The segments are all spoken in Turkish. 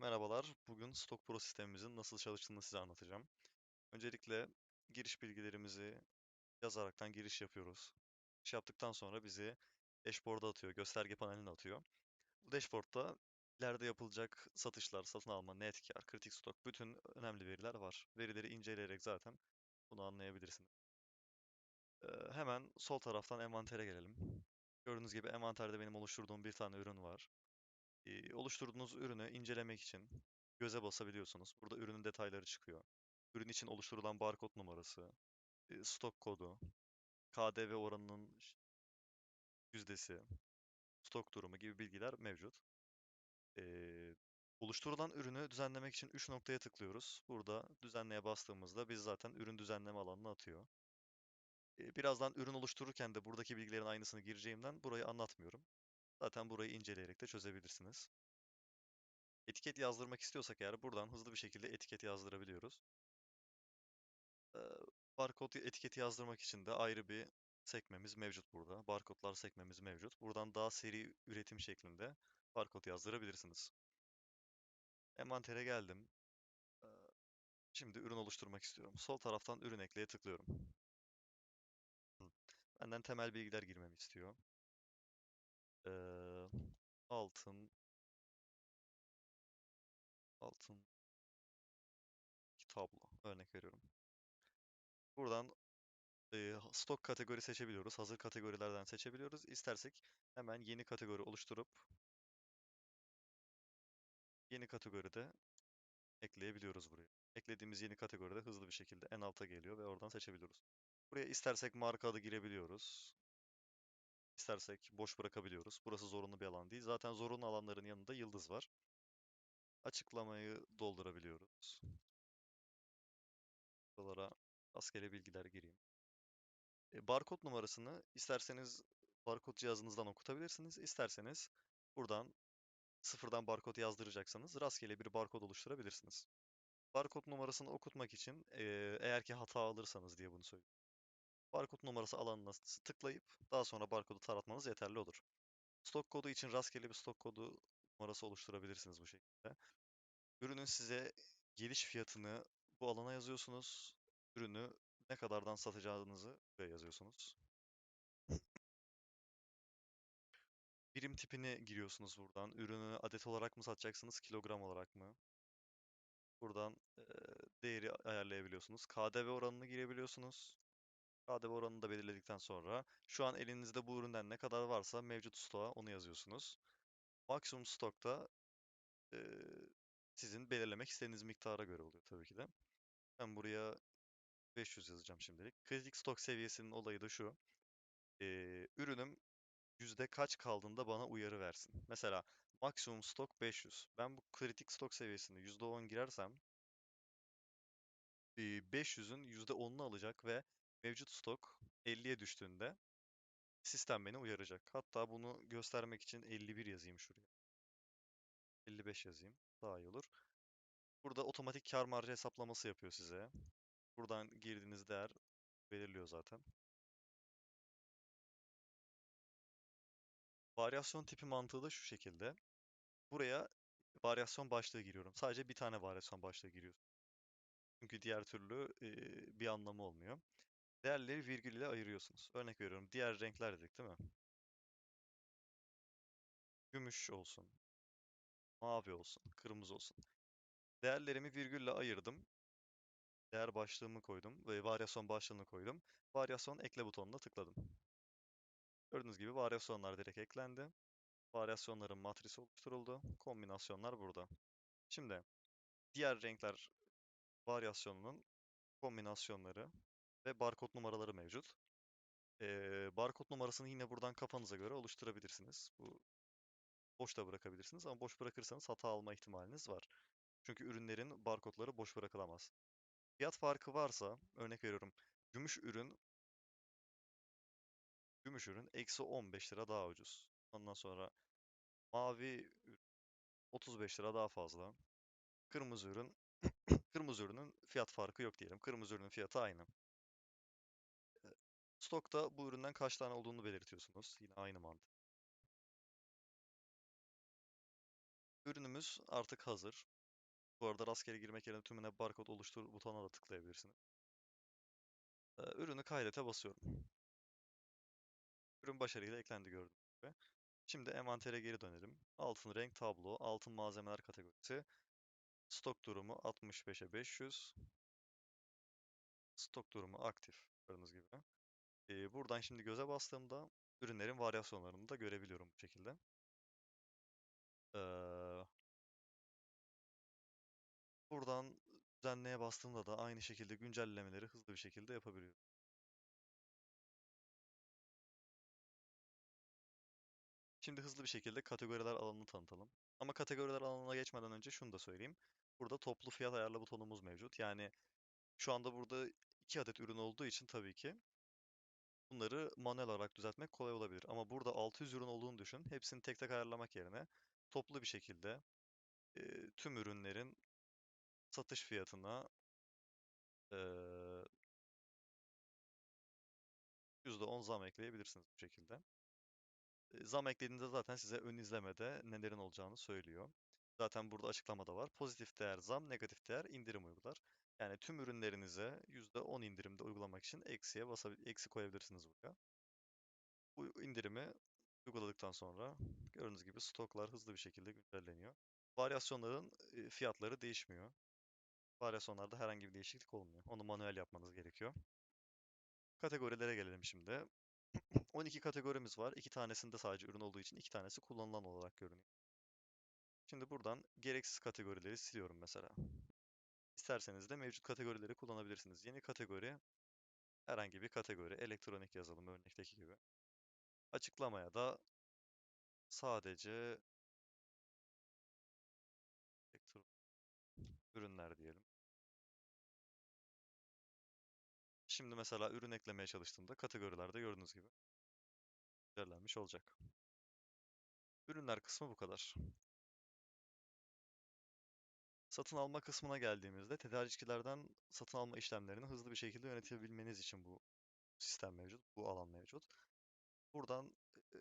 Merhabalar. Bugün Stock Pro sistemimizin nasıl çalıştığını size anlatacağım. Öncelikle giriş bilgilerimizi yazaraktan giriş yapıyoruz. Giriş yaptıktan sonra bizi dashboard'a atıyor, gösterge paneline atıyor. Bu dashboard'da ileride yapılacak satışlar, satın alma, net kar, kritik stok bütün önemli veriler var. Verileri inceleyerek zaten bunu anlayabilirsiniz. Ee, hemen sol taraftan envantere gelelim. Gördüğünüz gibi envanterde benim oluşturduğum bir tane ürün var. Oluşturduğunuz ürünü incelemek için göze basabiliyorsunuz. Burada ürünün detayları çıkıyor. Ürün için oluşturulan barkod numarası, e, stok kodu, KDV oranının yüzdesi, stok durumu gibi bilgiler mevcut. Ee, oluşturulan ürünü düzenlemek için 3 noktaya tıklıyoruz. Burada düzenleye bastığımızda biz zaten ürün düzenleme alanına atıyor. Ee, birazdan ürün oluştururken de buradaki bilgilerin aynısını gireceğimden burayı anlatmıyorum. Zaten burayı inceleyerek de çözebilirsiniz. Etiket yazdırmak istiyorsak eğer buradan hızlı bir şekilde etiket yazdırabiliyoruz. Barkod etiketi yazdırmak için de ayrı bir sekmemiz mevcut burada. Barkodlar sekmemiz mevcut. Buradan daha seri üretim şeklinde barkod yazdırabilirsiniz. Envantere geldim. Şimdi ürün oluşturmak istiyorum. Sol taraftan ürün ekleye tıklıyorum. Benden temel bilgiler girmemi istiyor. Ee, altın, altın tablo örnek veriyorum. Buradan e, stok kategori seçebiliyoruz. Hazır kategorilerden seçebiliyoruz. İstersek hemen yeni kategori oluşturup yeni kategoride ekleyebiliyoruz buraya. Eklediğimiz yeni kategoride hızlı bir şekilde en alta geliyor ve oradan seçebiliyoruz. Buraya istersek marka adı girebiliyoruz. İstersek boş bırakabiliyoruz. Burası zorunlu bir alan değil. Zaten zorunlu alanların yanında yıldız var. Açıklamayı doldurabiliyoruz. Buralara rastgele bilgiler gireyim. E, barkod numarasını isterseniz barkod cihazınızdan okutabilirsiniz. İsterseniz buradan sıfırdan barkod yazdıracaksanız rastgele bir barkod oluşturabilirsiniz. Barkod numarasını okutmak için eee, eğer ki hata alırsanız diye bunu söylüyorum. Barkod numarası alanına tıklayıp daha sonra barkodu taratmanız yeterli olur. Stok kodu için rastgele bir stok kodu numarası oluşturabilirsiniz bu şekilde. Ürünün size geliş fiyatını bu alana yazıyorsunuz. Ürünü ne kadardan satacağınızı buraya yazıyorsunuz. Birim tipini giriyorsunuz buradan. Ürünü adet olarak mı satacaksınız, kilogram olarak mı? Buradan eee, değeri ayarlayabiliyorsunuz. KDV oranını girebiliyorsunuz. KDV oranını da belirledikten sonra şu an elinizde bu üründen ne kadar varsa mevcut stoğa onu yazıyorsunuz. Maksimum stokta eee, sizin belirlemek istediğiniz miktara göre oluyor tabii ki de. Ben buraya 500 yazacağım şimdilik. Kritik stok seviyesinin olayı da şu. Eee, ürünüm yüzde kaç kaldığında bana uyarı versin. Mesela maksimum stok 500. Ben bu kritik stok seviyesinde %10 girersem eee, 500'ün %10'unu alacak ve mevcut stok 50'ye düştüğünde sistem beni uyaracak. Hatta bunu göstermek için 51 yazayım şuraya. 55 yazayım. Daha iyi olur. Burada otomatik kar marjı hesaplaması yapıyor size. Buradan girdiğiniz değer belirliyor zaten. Varyasyon tipi mantığı da şu şekilde. Buraya varyasyon başlığı giriyorum. Sadece bir tane varyasyon başlığı giriyorsun. Çünkü diğer türlü e, bir anlamı olmuyor. Değerleri virgül ile ayırıyorsunuz. Örnek veriyorum. Diğer renkler dedik değil mi? Gümüş olsun, mavi olsun, kırmızı olsun. Değerlerimi virgülle ayırdım. Değer başlığımı koydum ve varyasyon başlığını koydum. Varyasyon ekle butonuna tıkladım. Gördüğünüz gibi varyasyonlar direkt eklendi. Varyasyonların matrisi oluşturuldu. Kombinasyonlar burada. Şimdi diğer renkler varyasyonunun kombinasyonları ve barkod numaraları mevcut. Ee, barkod numarasını yine buradan kafanıza göre oluşturabilirsiniz. Bu boş da bırakabilirsiniz ama boş bırakırsanız hata alma ihtimaliniz var. Çünkü ürünlerin barkodları boş bırakılamaz. Fiyat farkı varsa, örnek veriyorum, gümüş ürün gümüş ürün eksi 15 lira daha ucuz. Ondan sonra mavi ürün 35 lira daha fazla. Kırmızı ürün kırmızı ürünün fiyat farkı yok diyelim. Kırmızı ürünün fiyatı aynı. Stokta bu üründen kaç tane olduğunu belirtiyorsunuz. Yine aynı mantık. Ürünümüz artık hazır. Bu arada rastgele girmek yerine tümüne barkod oluştur butonuna da tıklayabilirsiniz. Ee, ürünü kaydete basıyorum. Ürün başarıyla eklendi gördüğünüz gibi. Şimdi envantere geri dönelim. Altın renk tablo, altın malzemeler kategorisi. Stok durumu 65'e 500. Stok durumu aktif gördüğünüz gibi. Buradan şimdi göze bastığımda ürünlerin varyasyonlarını da görebiliyorum bu şekilde. Buradan düzenleye bastığımda da aynı şekilde güncellemeleri hızlı bir şekilde yapabiliyorum. Şimdi hızlı bir şekilde kategoriler alanını tanıtalım. Ama kategoriler alanına geçmeden önce şunu da söyleyeyim. Burada toplu fiyat ayarla butonumuz mevcut. Yani şu anda burada 2 adet ürün olduğu için tabii ki bunları manuel olarak düzeltmek kolay olabilir. Ama burada 600 ürün olduğunu düşün. Hepsini tek tek ayarlamak yerine toplu bir şekilde e, tüm ürünlerin satış fiyatına e, %10 zam ekleyebilirsiniz bu şekilde. E, Zam eklediğinde zaten size ön izlemede nelerin olacağını söylüyor. Zaten burada açıklamada var. Pozitif değer zam, negatif değer indirim uygular. Yani tüm ürünlerinize %10 indirimde uygulamak için eksiye basabil eksi koyabilirsiniz buraya. Bu indirimi uyguladıktan sonra gördüğünüz gibi stoklar hızlı bir şekilde güncelleniyor. Varyasyonların fiyatları değişmiyor. Varyasyonlarda herhangi bir değişiklik olmuyor. Onu manuel yapmanız gerekiyor. Kategorilere gelelim şimdi. 12 kategorimiz var. 2 tanesinde sadece ürün olduğu için 2 tanesi kullanılan olarak görünüyor. Şimdi buradan gereksiz kategorileri siliyorum mesela. İsterseniz de mevcut kategorileri kullanabilirsiniz. Yeni kategori herhangi bir kategori. Elektronik yazalım örnekteki gibi. Açıklamaya da sadece ürünler diyelim. Şimdi mesela ürün eklemeye çalıştığımda kategorilerde gördüğünüz gibi belirlenmiş olacak. Ürünler kısmı bu kadar. Satın alma kısmına geldiğimizde tedarikçilerden satın alma işlemlerini hızlı bir şekilde yönetebilmeniz için bu sistem mevcut, bu alan mevcut. Buradan e,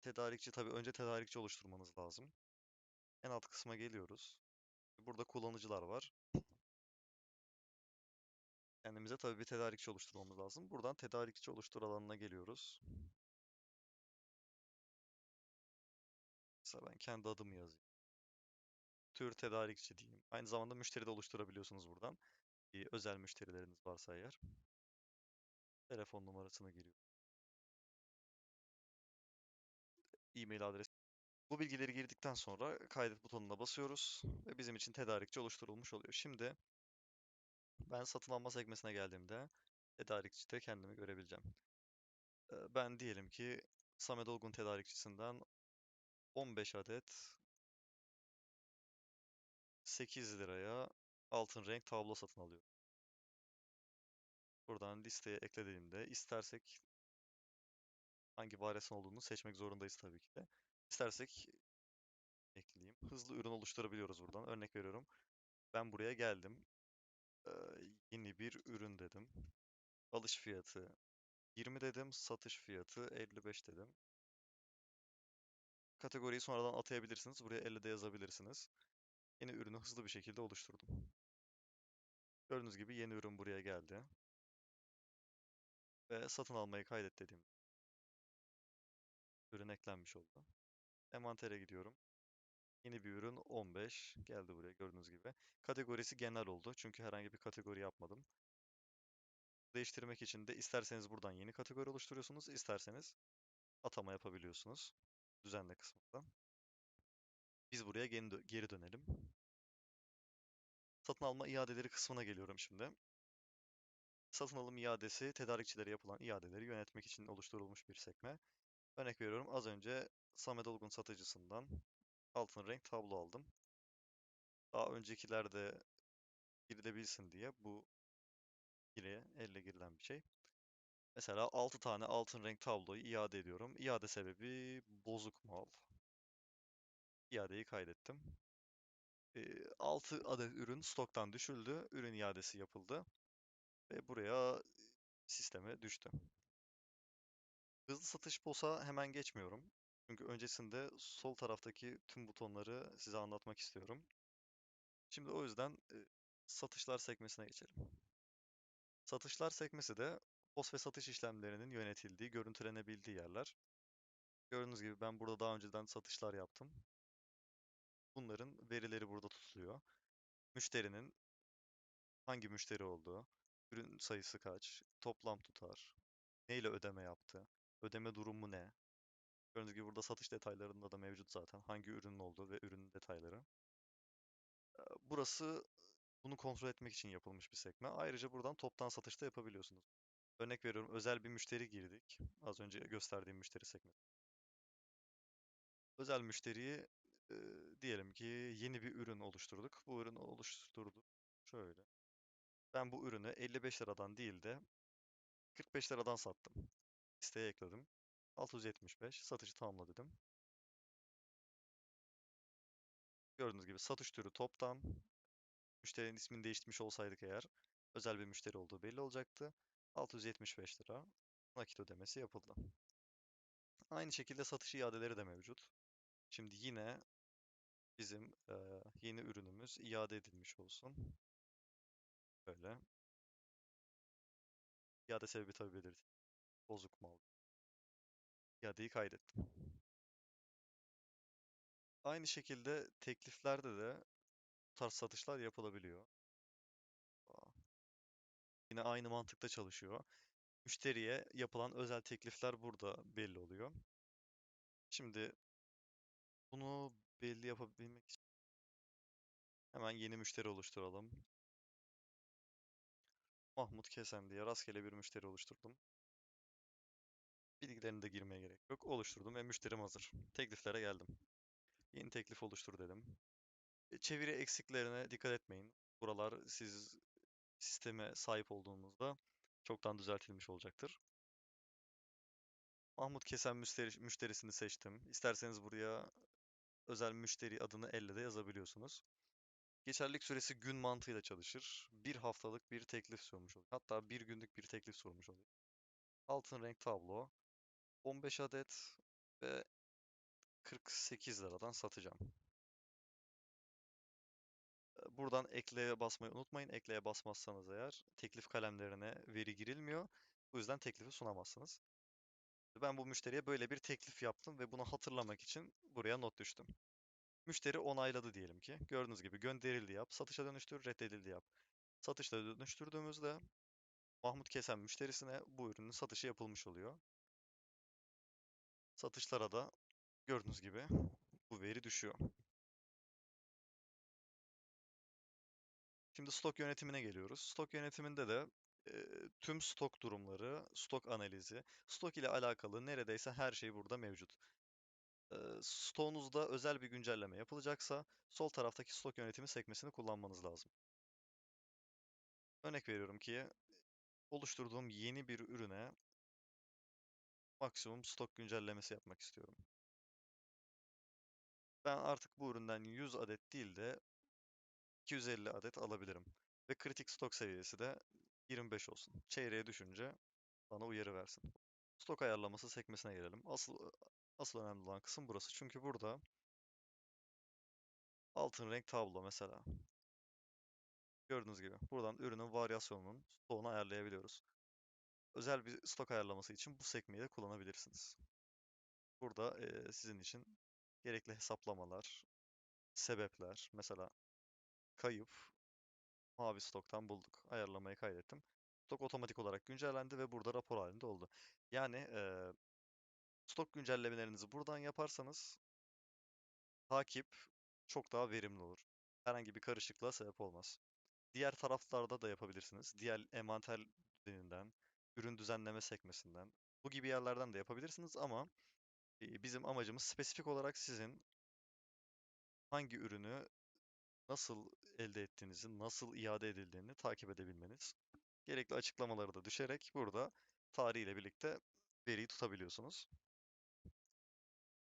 tedarikçi tabii önce tedarikçi oluşturmanız lazım. En alt kısma geliyoruz. Burada kullanıcılar var. Kendimize tabii bir tedarikçi oluşturmamız lazım. Buradan tedarikçi oluştur alanına geliyoruz. Mesela ben kendi adımı yazayım. Tür tedarikçi diyeyim. Aynı zamanda müşteri de oluşturabiliyorsunuz buradan. Bir özel müşterileriniz varsa eğer. Telefon numarasını giriyor. E-mail adresi. Bu bilgileri girdikten sonra kaydet butonuna basıyoruz ve bizim için tedarikçi oluşturulmuş oluyor. Şimdi ben satın alma sekmesine geldiğimde tedarikçide kendimi görebileceğim. Ee, Ben diyelim ki Samet Olgun tedarikçisinden 15 adet 8 liraya altın renk tablo satın alıyorum. Buradan listeye eklediğimde istersek hangi varyasyon olduğunu seçmek zorundayız tabii ki de. İstersek ekleyeyim. Hızlı ürün oluşturabiliyoruz buradan. Örnek veriyorum. Ben buraya geldim. Ee, yeni bir ürün dedim. Alış fiyatı 20 dedim. Satış fiyatı 55 dedim. Kategoriyi sonradan atayabilirsiniz. Buraya 50 de yazabilirsiniz. Yeni ürünü hızlı bir şekilde oluşturdum. Gördüğünüz gibi yeni ürün buraya geldi. Ve satın almayı kaydet dediğim ürün eklenmiş oldu. Envantere gidiyorum. Yeni bir ürün 15 geldi buraya gördüğünüz gibi. Kategorisi genel oldu çünkü herhangi bir kategori yapmadım. Değiştirmek için de isterseniz buradan yeni kategori oluşturuyorsunuz, isterseniz atama yapabiliyorsunuz. Düzenle kısmında. Biz buraya geri, dö- geri dönelim. Satın alma iadeleri kısmına geliyorum şimdi. Satın alım iadesi, tedarikçilere yapılan iadeleri yönetmek için oluşturulmuş bir sekme. Örnek veriyorum az önce Samet Olgun satıcısından altın renk tablo aldım. Daha öncekilerde girilebilsin diye bu giriye elle girilen bir şey. Mesela 6 tane altın renk tabloyu iade ediyorum. İade sebebi bozuk mal. İadeyi kaydettim. 6 adet ürün stoktan düşüldü. Ürün iadesi yapıldı. Ve buraya sisteme düştü. Hızlı satış POS'a hemen geçmiyorum. Çünkü öncesinde sol taraftaki tüm butonları size anlatmak istiyorum. Şimdi o yüzden satışlar sekmesine geçelim. Satışlar sekmesi de POS ve satış işlemlerinin yönetildiği, görüntülenebildiği yerler. Gördüğünüz gibi ben burada daha önceden satışlar yaptım. Bunların verileri burada tutuluyor. Müşterinin hangi müşteri olduğu, ürün sayısı kaç, toplam tutar, neyle ödeme yaptı, ödeme durumu ne. Gördüğünüz gibi burada satış detaylarında da mevcut zaten. Hangi ürünün olduğu ve ürünün detayları. Burası bunu kontrol etmek için yapılmış bir sekme. Ayrıca buradan toptan satış da yapabiliyorsunuz. Örnek veriyorum özel bir müşteri girdik. Az önce gösterdiğim müşteri sekmesi. Özel müşteriyi diyelim ki yeni bir ürün oluşturduk. Bu ürünü oluşturduk. Şöyle. Ben bu ürünü 55 liradan değil de 45 liradan sattım. Listeye ekledim. 675 satışı tamamla dedim. Gördüğünüz gibi satış türü toptan. Müşterinin ismini değiştirmiş olsaydık eğer özel bir müşteri olduğu belli olacaktı. 675 lira nakit ödemesi yapıldı. Aynı şekilde satış iadeleri de mevcut. Şimdi yine bizim e, yeni ürünümüz iade edilmiş olsun. Böyle. İade sebebi tabii belirtin. Bozuk mal. İadeyi kaydettim. Aynı şekilde tekliflerde de bu tarz satışlar yapılabiliyor. Yine aynı mantıkta çalışıyor. Müşteriye yapılan özel teklifler burada belli oluyor. Şimdi bunu belli yapabilmek için hemen yeni müşteri oluşturalım. Mahmut Kesen diye rastgele bir müşteri oluşturdum. Bilgilerini de girmeye gerek yok. Oluşturdum ve müşterim hazır. Tekliflere geldim. Yeni teklif oluştur dedim. E, Çeviri eksiklerine dikkat etmeyin. Buralar siz sisteme sahip olduğunuzda çoktan düzeltilmiş olacaktır. Mahmut Kesen müşteri, müşterisini seçtim. İsterseniz buraya özel müşteri adını elle de yazabiliyorsunuz. Geçerlilik süresi gün mantığıyla çalışır. Bir haftalık bir teklif sormuş oluyor. Hatta bir günlük bir teklif sormuş oluyor. Altın renk tablo. 15 adet ve 48 liradan satacağım. Buradan ekleye basmayı unutmayın. Ekleye basmazsanız eğer teklif kalemlerine veri girilmiyor. Bu yüzden teklifi sunamazsınız. Ben bu müşteriye böyle bir teklif yaptım ve bunu hatırlamak için buraya not düştüm. Müşteri onayladı diyelim ki. Gördüğünüz gibi gönderildi yap, satışa dönüştür, reddedildi yap. Satışla dönüştürdüğümüzde Mahmut Kesen müşterisine bu ürünün satışı yapılmış oluyor. Satışlara da gördüğünüz gibi bu veri düşüyor. Şimdi stok yönetimine geliyoruz. Stok yönetiminde de tüm stok durumları, stok analizi, stok ile alakalı neredeyse her şey burada mevcut. E, stoğunuzda özel bir güncelleme yapılacaksa sol taraftaki stok yönetimi sekmesini kullanmanız lazım. Örnek veriyorum ki oluşturduğum yeni bir ürüne maksimum stok güncellemesi yapmak istiyorum. Ben artık bu üründen 100 adet değil de 250 adet alabilirim. Ve kritik stok seviyesi de 25 olsun. Çeyreğe düşünce bana uyarı versin. Stok ayarlaması sekmesine gelelim. Asıl asıl önemli olan kısım burası. Çünkü burada altın renk tablo mesela. Gördüğünüz gibi buradan ürünün varyasyonunun stoğunu ayarlayabiliyoruz. Özel bir stok ayarlaması için bu sekmeyi de kullanabilirsiniz. Burada e, sizin için gerekli hesaplamalar, sebepler, mesela kayıp, mavi stoktan bulduk. Ayarlamayı kaydettim. Stok otomatik olarak güncellendi ve burada rapor halinde oldu. Yani e, stok güncellemelerinizi buradan yaparsanız takip çok daha verimli olur. Herhangi bir karışıklığa sebep olmaz. Diğer taraflarda da yapabilirsiniz. Diğer envanter düzeninden, ürün düzenleme sekmesinden, bu gibi yerlerden de yapabilirsiniz ama e, bizim amacımız spesifik olarak sizin hangi ürünü nasıl elde ettiğinizi, nasıl iade edildiğini takip edebilmeniz. Gerekli açıklamaları da düşerek burada tarihiyle birlikte veriyi tutabiliyorsunuz.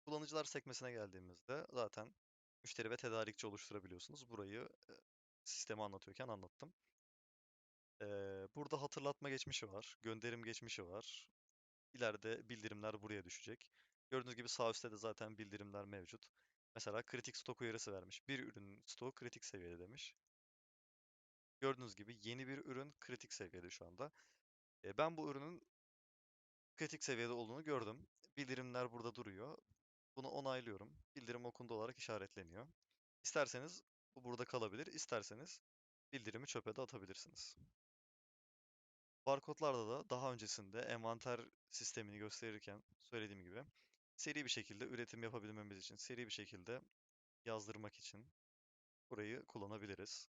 Kullanıcılar sekmesine geldiğimizde zaten müşteri ve tedarikçi oluşturabiliyorsunuz. Burayı e, sistemi anlatıyorken anlattım. Ee, burada hatırlatma geçmişi var, gönderim geçmişi var. İleride bildirimler buraya düşecek. Gördüğünüz gibi sağ üstte de zaten bildirimler mevcut. Mesela kritik stok uyarısı vermiş. Bir ürünün stoğu kritik seviyede demiş. Gördüğünüz gibi yeni bir ürün kritik seviyede şu anda. E, ben bu ürünün kritik seviyede olduğunu gördüm. Bildirimler burada duruyor. Bunu onaylıyorum. Bildirim okundu olarak işaretleniyor. İsterseniz bu burada kalabilir. İsterseniz bildirimi çöpe de atabilirsiniz. Barkodlarda da daha öncesinde envanter sistemini gösterirken söylediğim gibi seri bir şekilde üretim yapabilmemiz için, seri bir şekilde yazdırmak için burayı kullanabiliriz.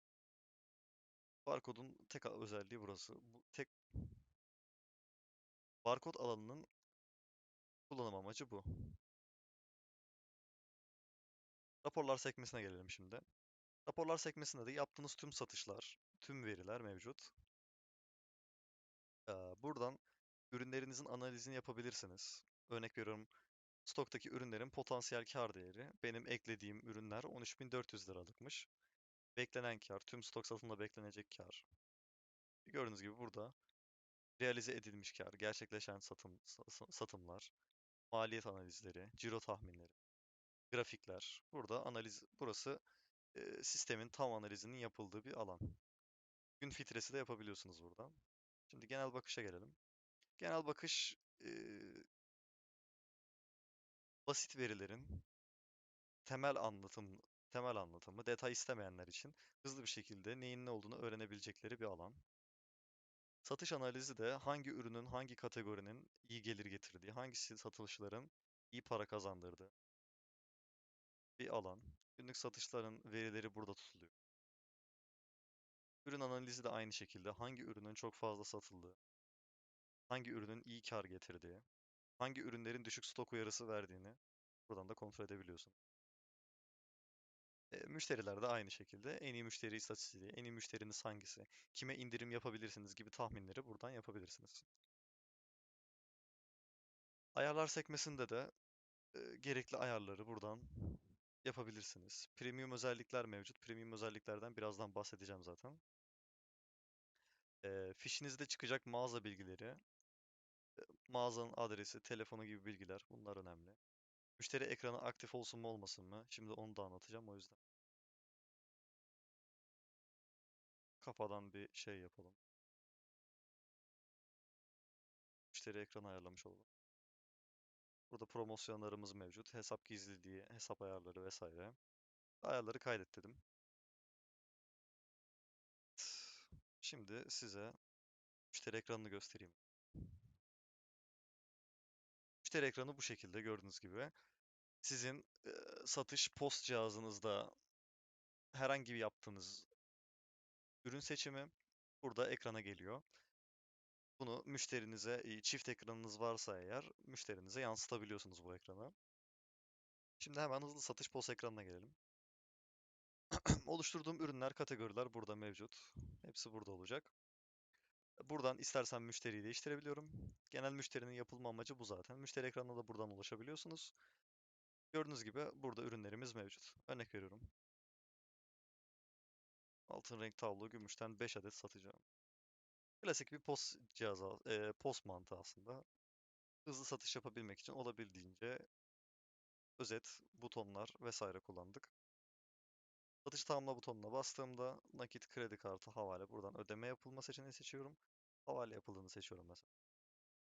Barkodun tek özelliği burası. Bu tek barkod alanının kullanım amacı bu. Raporlar sekmesine gelelim şimdi. Raporlar sekmesinde de yaptığınız tüm satışlar, tüm veriler mevcut. Buradan ürünlerinizin analizini yapabilirsiniz. Örnek veriyorum, stoktaki ürünlerin potansiyel kar değeri. Benim eklediğim ürünler 13.400 liralıkmış. Beklenen kar, tüm stok satımında beklenecek kar. Gördüğünüz gibi burada realize edilmiş kar, gerçekleşen satım satımlar, maliyet analizleri, ciro tahminleri, grafikler. Burada analiz burası e, sistemin tam analizinin yapıldığı bir alan. Gün filtresi de yapabiliyorsunuz buradan. Şimdi genel bakışa gelelim. Genel bakış basit verilerin temel anlatım temel anlatımı, detay istemeyenler için hızlı bir şekilde neyin ne olduğunu öğrenebilecekleri bir alan. Satış analizi de hangi ürünün, hangi kategorinin iyi gelir getirdiği, hangisi satışların iyi para kazandırdığı bir alan. Günlük satışların verileri burada tutuluyor. Ürün analizi de aynı şekilde hangi ürünün çok fazla satıldığı, hangi ürünün iyi kar getirdiği, hangi ürünlerin düşük stok uyarısı verdiğini buradan da kontrol edebiliyorsun. E, müşteriler de aynı şekilde en iyi müşteri istatistiği, en iyi müşteriniz hangisi, kime indirim yapabilirsiniz gibi tahminleri buradan yapabilirsiniz. Ayarlar sekmesinde de e, gerekli ayarları buradan yapabilirsiniz. Premium özellikler mevcut. Premium özelliklerden birazdan bahsedeceğim zaten. E, fişinizde çıkacak mağaza bilgileri, mağazanın adresi, telefonu gibi bilgiler bunlar önemli. Müşteri ekranı aktif olsun mu olmasın mı? Şimdi onu da anlatacağım o yüzden. Kafadan bir şey yapalım. Müşteri ekranı ayarlamış olalım. Burada promosyonlarımız mevcut. Hesap gizliliği, hesap ayarları vesaire. Ayarları kaydet dedim. Şimdi size müşteri ekranını göstereyim. Müşteri ekranı bu şekilde gördüğünüz gibi. Sizin e, satış post cihazınızda herhangi bir yaptığınız ürün seçimi burada ekrana geliyor. Bunu müşterinize, çift ekranınız varsa eğer, müşterinize yansıtabiliyorsunuz bu ekranı. Şimdi hemen hızlı satış post ekranına gelelim. Oluşturduğum ürünler, kategoriler burada mevcut. Hepsi burada olacak. Buradan istersen müşteriyi değiştirebiliyorum. Genel müşterinin yapılma amacı bu zaten. Müşteri ekranına da buradan ulaşabiliyorsunuz. Gördüğünüz gibi burada ürünlerimiz mevcut. Örnek veriyorum. Altın renk tablo gümüşten 5 adet satacağım. Klasik bir post cihazı, e, post mantığı aslında. Hızlı satış yapabilmek için olabildiğince özet, butonlar vesaire kullandık. Satış tamamla butonuna bastığımda nakit, kredi kartı, havale buradan ödeme yapılma seçeneği seçiyorum. Havale yapıldığını seçiyorum mesela.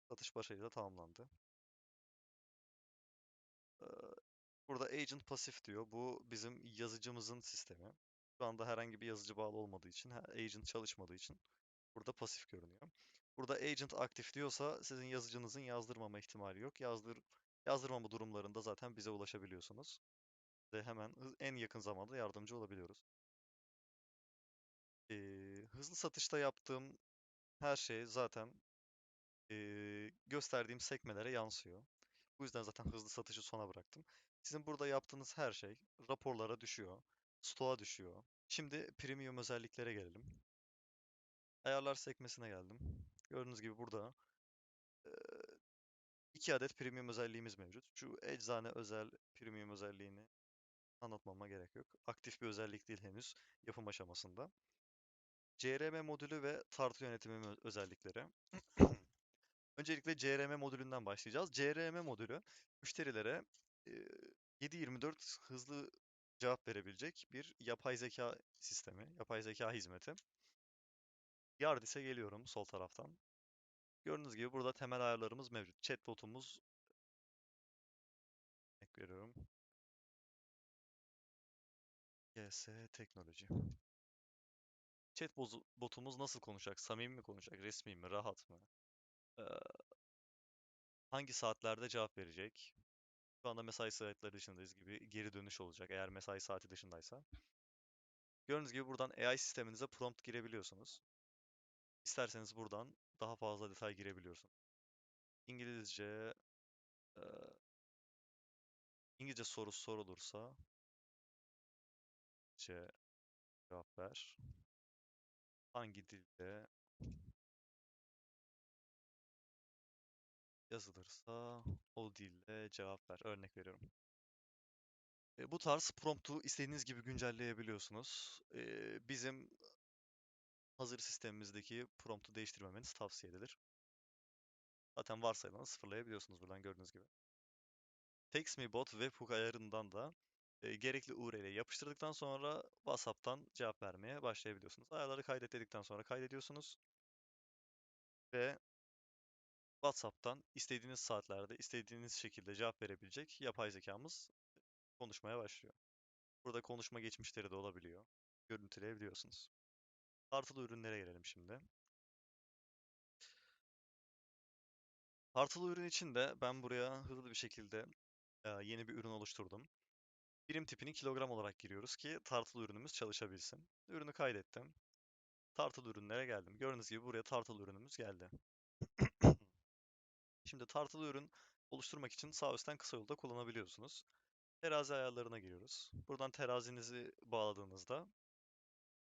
Satış başarıyla tamamlandı. Burada agent pasif diyor. Bu bizim yazıcımızın sistemi. Şu anda herhangi bir yazıcı bağlı olmadığı için, agent çalışmadığı için burada pasif görünüyor. Burada agent aktif diyorsa sizin yazıcınızın yazdırmama ihtimali yok. Yazdır yazdırmama durumlarında zaten bize ulaşabiliyorsunuz. Ve hemen en yakın zamanda yardımcı olabiliyoruz. Ee, hızlı satışta yaptığım her şey zaten ee, gösterdiğim sekmelere yansıyor. Bu yüzden zaten hızlı satışı sona bıraktım. Sizin burada yaptığınız her şey raporlara düşüyor, stoğa düşüyor. Şimdi premium özelliklere gelelim. Ayarlar sekmesine geldim. Gördüğünüz gibi burada e, iki adet premium özelliğimiz mevcut. Şu eczane özel premium özelliğini anlatmama gerek yok. Aktif bir özellik değil henüz yapım aşamasında. CRM modülü ve tartı yönetimi özellikleri. Öncelikle CRM modülünden başlayacağız. CRM modülü müşterilere e, 7/24 hızlı cevap verebilecek bir yapay zeka sistemi, yapay zeka hizmeti. Yardis'e geliyorum sol taraftan. Gördüğünüz gibi burada temel ayarlarımız mevcut. Chatbotumuz veriyorum. GS Teknoloji. Chatbotumuz nasıl konuşacak? Samimi mi konuşacak? Resmi mi? Rahat mı? Ee, hangi saatlerde cevap verecek? Şu anda mesai saatleri dışındayız gibi geri dönüş olacak eğer mesai saati dışındaysa. Gördüğünüz gibi buradan AI sisteminize prompt girebiliyorsunuz. İsterseniz buradan daha fazla detay girebiliyorsunuz. İngilizce e, İngilizce soru sorulursa İngilizce cevap ver. Hangi dilde yazılırsa o dilde cevap ver. Örnek veriyorum. E, bu tarz promptu istediğiniz gibi güncelleyebiliyorsunuz. E, bizim hazır sistemimizdeki promptu değiştirmemeniz tavsiye edilir. Zaten varsayılanı sıfırlayabiliyorsunuz buradan gördüğünüz gibi. TextMeBot webhook ayarından da e, gerekli URL'ye yapıştırdıktan sonra WhatsApp'tan cevap vermeye başlayabiliyorsunuz. Ayarları kaydet dedikten sonra kaydediyorsunuz. Ve WhatsApp'tan istediğiniz saatlerde, istediğiniz şekilde cevap verebilecek yapay zekamız konuşmaya başlıyor. Burada konuşma geçmişleri de olabiliyor. Görüntüleyebiliyorsunuz. Tartılı ürünlere gelelim şimdi. Tartılı ürün için de ben buraya hızlı bir şekilde yeni bir ürün oluşturdum. Birim tipini kilogram olarak giriyoruz ki tartılı ürünümüz çalışabilsin. Ürünü kaydettim. Tartılı ürünlere geldim. Gördüğünüz gibi buraya tartılı ürünümüz geldi. Şimdi tartılı ürün oluşturmak için sağ üstten kısa yolda kullanabiliyorsunuz. Terazi ayarlarına giriyoruz. Buradan terazinizi bağladığınızda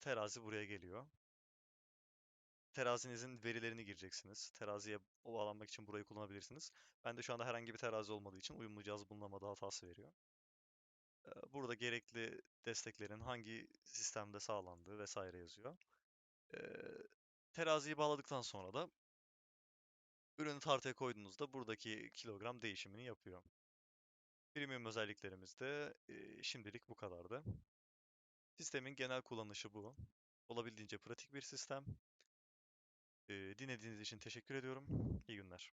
terazi buraya geliyor. Terazinizin verilerini gireceksiniz. Teraziye bağlanmak için burayı kullanabilirsiniz. Ben de şu anda herhangi bir terazi olmadığı için uyumlu cihaz bulunamadığı hatası veriyor. Burada gerekli desteklerin hangi sistemde sağlandığı vesaire yazıyor. Teraziyi bağladıktan sonra da ürünü tartıya koyduğunuzda buradaki kilogram değişimini yapıyor. Premium özelliklerimiz de şimdilik bu kadardı. Sistemin genel kullanışı bu. Olabildiğince pratik bir sistem. Dinlediğiniz için teşekkür ediyorum. İyi günler.